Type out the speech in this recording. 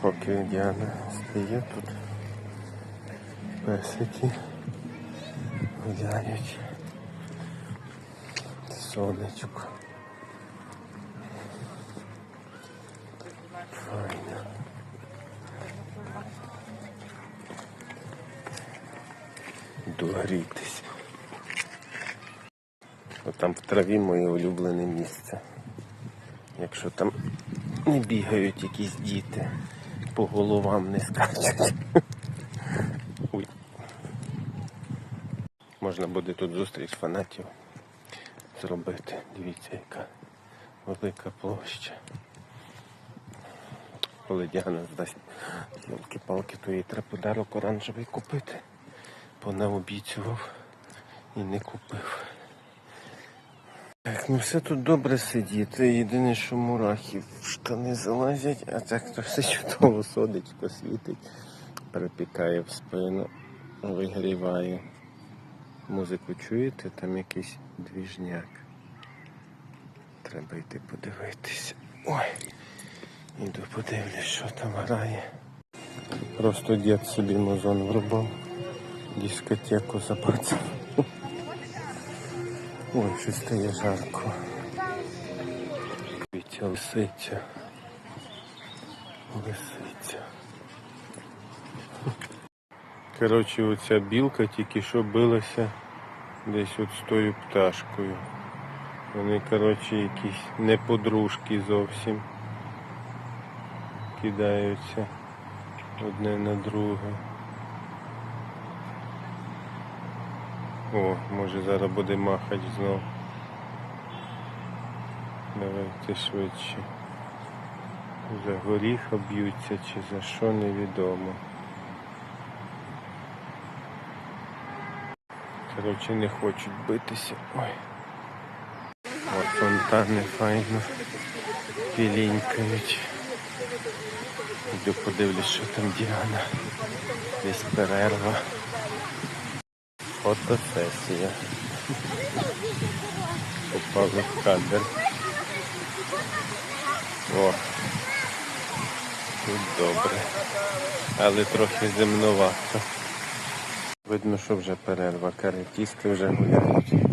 Поки Діана стає тут. Песики гуляють. Сонечко. Файно. Догрітися. Там в траві моє улюблене місце. Якщо там не бігають якісь діти, по головам не скачуть. Можна буде тут зустріч фанатів зробити. Дивіться, яка велика площа. Коли Діана здасть ялки-палки, то їй треба подарок оранжевий купити. Понаобіцював і не купив. Так, ну все тут добре сидіти. Єдине, що мурахи в штани залазять, а так то все чудово сонечко світить, перепікає в спину, вигріває. Музику чуєте, там якийсь двіжняк. Треба йти подивитися. Ой, іду подивлюсь, що там грає. Просто дід собі музон врубав, дискотеку запацав. Ой, щось стає жарко. Дивіться, лисиця. Лисиця. Коротше, оця білка тільки що билася десь от з тою пташкою. Вони, коротше, якісь не подружки зовсім. Кидаються одне на друге. О, може зараз буде махать знов. Давайте швидше. За горіха б'ються чи за що невідомо. Коротше, не хочуть битися. Ой. От фонтани файно пілінькають. Йду подивлюсь, що там Діана. Десь перерва. Фотосесія. Попали в кадр. О, тут добре. Але трохи земновато. Видно, що вже перерва. Каретісти вже гуляють.